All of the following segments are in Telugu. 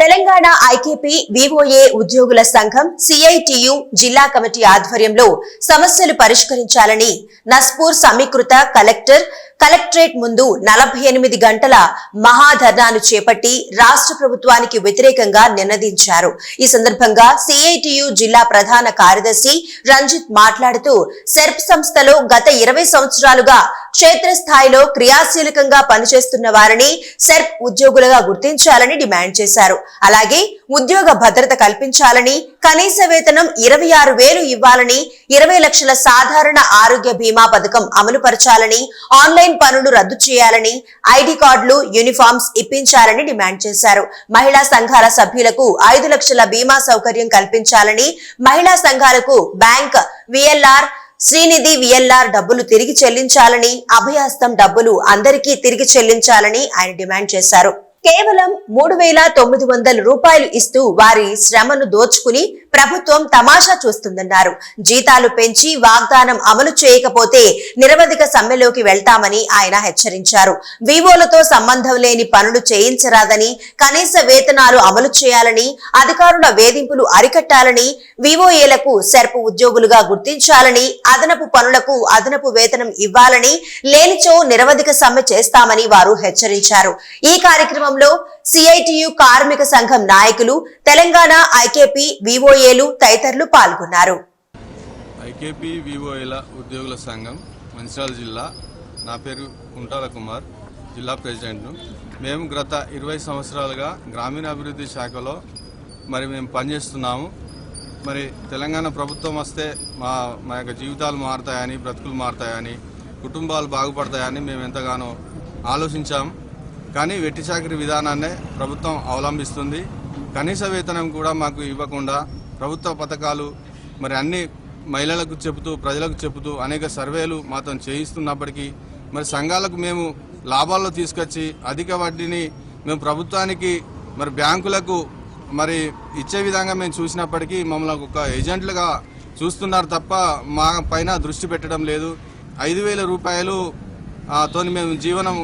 తెలంగాణ ఐకేపీ వివోఏ ఉద్యోగుల సంఘం సిఐటియు జిల్లా కమిటీ ఆధ్వర్యంలో సమస్యలు పరిష్కరించాలని నస్పూర్ సమీకృత కలెక్టర్ కలెక్టరేట్ ముందు నలభై ఎనిమిది గంటల మహాధర్నాను చేపట్టి రాష్ట్ర ప్రభుత్వానికి వ్యతిరేకంగా నినదించారు. ఈ సందర్భంగా సిఐటియు జిల్లా ప్రధాన కార్యదర్శి రంజిత్ మాట్లాడుతూ సెర్ప్ సంస్థలో గత ఇరవై సంవత్సరాలుగా క్షేత్రస్థాయిలో క్రియాశీలకంగా పనిచేస్తున్న వారిని సెర్ప్ ఉద్యోగులుగా గుర్తించాలని డిమాండ్ చేశారు. అలాగే ఉద్యోగ భద్రత కల్పించాలని కనీస వేతనం ఇరవై ఆరు వేలు ఇవ్వాలని ఇరవై లక్షల సాధారణ ఆరోగ్య బీమా పథకం అమలు పరచాలని ఆన్లైన్ పనులు రద్దు చేయాలని ఐడి కార్డులు యూనిఫామ్స్ ఇప్పించాలని డిమాండ్ చేశారు. మహిళా సంఘాల సభ్యులకు ఐదు లక్షల బీమా సౌకర్యం కల్పించాలని మహిళా సంఘాలకు బ్యాంక్ విఎల్ఆర్ శ్రీనిధి విఎల్ఆర్ డబ్బులు తిరిగి చెల్లించాలని అభయాస్తం డబ్బులు అందరికీ తిరిగి చెల్లించాలని ఆయన డిమాండ్ చేశారు. కేవలం మూడు వేల తొమ్మిది వందల రూపాయలు ఇస్తూ వారి శ్రమను దోచుకుని ప్రభుత్వం తమాషా చూస్తుందన్నారు. జీతాలు పెంచి వాగ్దానం అమలు చేయకపోతే నిరవధిక సమ్మెలోకి వెళ్తామని ఆయన హెచ్చరించారు. వివోలతో సంబంధం లేని పనులు చేయించరాదని కనీస వేతనాలు అమలు చేయాలని అధికారుల వేధింపులు అరికట్టాలని వివోఏలకు సెర్పు ఉద్యోగులుగా గుర్తించాలని అదనపు పనులకు అదనపు వేతనం ఇవ్వాలని లేనిచో నిరవధిక సమ్మె చేస్తామని వారు హెచ్చరించారు. ఈ కార్యక్రమంలో సిఐటియు కార్మిక సంఘం నాయకులు తెలంగాణ ఐకేపీ వివోఏలు తదితరులు పాల్గొన్నారు. ఐకేపీ వివోఏల ఉద్యోగుల సంఘం మంచిర్యాల జిల్లా. నా పేరు కుంటాల కుమార్ జిల్లా ప్రెసిడెంట్ను. మేము గత ఇరవై సంవత్సరాలుగా గ్రామీణాభివృద్ధి శాఖలో మరి మేము పనిచేస్తున్నాము. మరి తెలంగాణ ప్రభుత్వం వస్తే మా మా యొక్క జీవితాలు మారుతాయని బ్రతుకులు మారుతాయని కుటుంబాలు బాగుపడతాయని మేము ఎంతగానో ఆలోచించాం. కానీ వెట్టి చాకరీ విధానాన్నే ప్రభుత్వం అవలంబిస్తుంది. కనీస వేతనం కూడా మాకు ఇవ్వకుండా ప్రభుత్వ పథకాలు మరి అన్ని మహిళలకు చెబుతూ ప్రజలకు చెబుతూ అనేక సర్వేలు మాతో చేయిస్తున్నప్పటికీ మరి సంఘాలకు మేము లాభాల్లో తీసుకొచ్చి అధిక వడ్డీని మేము ప్రభుత్వానికి మరి బ్యాంకులకు మరి ఇచ్చే విధంగా మేము చూసినప్పటికీ మమ్మల్ని ఒక ఏజెంట్లుగా చూస్తున్నారు తప్ప మా పైన దృష్టి పెట్టడం లేదు. ఐదు వేల రూపాయలు తోని మేము జీవనం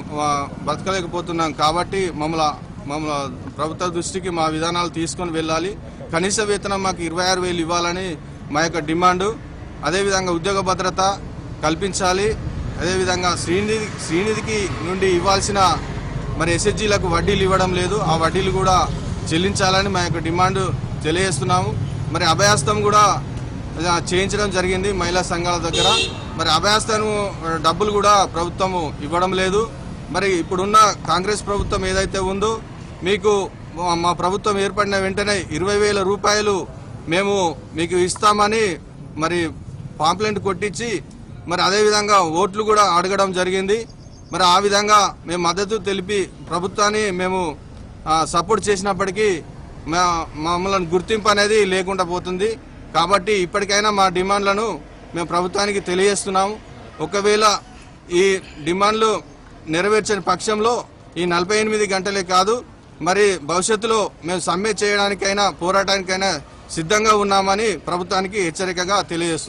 బతకలేకపోతున్నాం కాబట్టి మమ్మల్ని మమ్మల్ని ప్రభుత్వ దృష్టికి మా విధానాలు తీసుకొని వెళ్ళాలి. కనీస వేతనం మాకు ఇరవై ఆరు వేలు ఇవ్వాలని మా యొక్క డిమాండు. అదేవిధంగా ఉద్యోగ భద్రత కల్పించాలి. అదేవిధంగా శ్రీనిధి శ్రీనిధికి నుండి ఇవ్వాల్సిన మరి ఎస్హెచ్జీలకు వడ్డీలు ఇవ్వడం లేదు. ఆ వడ్డీలు కూడా చెల్లించాలని మా యొక్క డిమాండ్ తెలియజేస్తున్నాము. మరి అభయాస్తం కూడా చేయించడం జరిగింది మహిళా సంఘాల దగ్గర. మరి అభయాస్తం డబ్బులు కూడా ప్రభుత్వము ఇవ్వడం లేదు. మరి ఇప్పుడున్న కాంగ్రెస్ ప్రభుత్వం ఏదైతే ఉందో మీకు మా- ప్రభుత్వం ఏర్పడిన వెంటనే ఇరవై వేల రూపాయలు మేము మీకు ఇస్తామని మరి పాంప్లెంట్ కొట్టించి మరి అదేవిధంగా ఓట్లు కూడా అడగడం జరిగింది. మరి ఆ విధంగా మేము మద్దతు తెలిపి ప్రభుత్వాన్ని మేము సపోర్ట్ చేసినప్పటికీ మా- మమ్మల్ని గుర్తింపు అనేది లేకుండా పోతుంది. కాబట్టి ఇప్పటికైనా మా డిమాండ్లను మేము ప్రభుత్వానికి తెలియజేస్తున్నాము. ఒకవేళ ఈ డిమాండ్లు నెరవేర్చని పక్షంలో ఈ నలభై ఎనిమిది గంటలే కాదు మరి భవిష్యత్తులో మేము సమ్మె చేయడానికైనా పోరాటానికైనా సిద్ధంగా ఉన్నామని ప్రభుత్వానికి హెచ్చరికగా తెలియజేస్తున్నాం.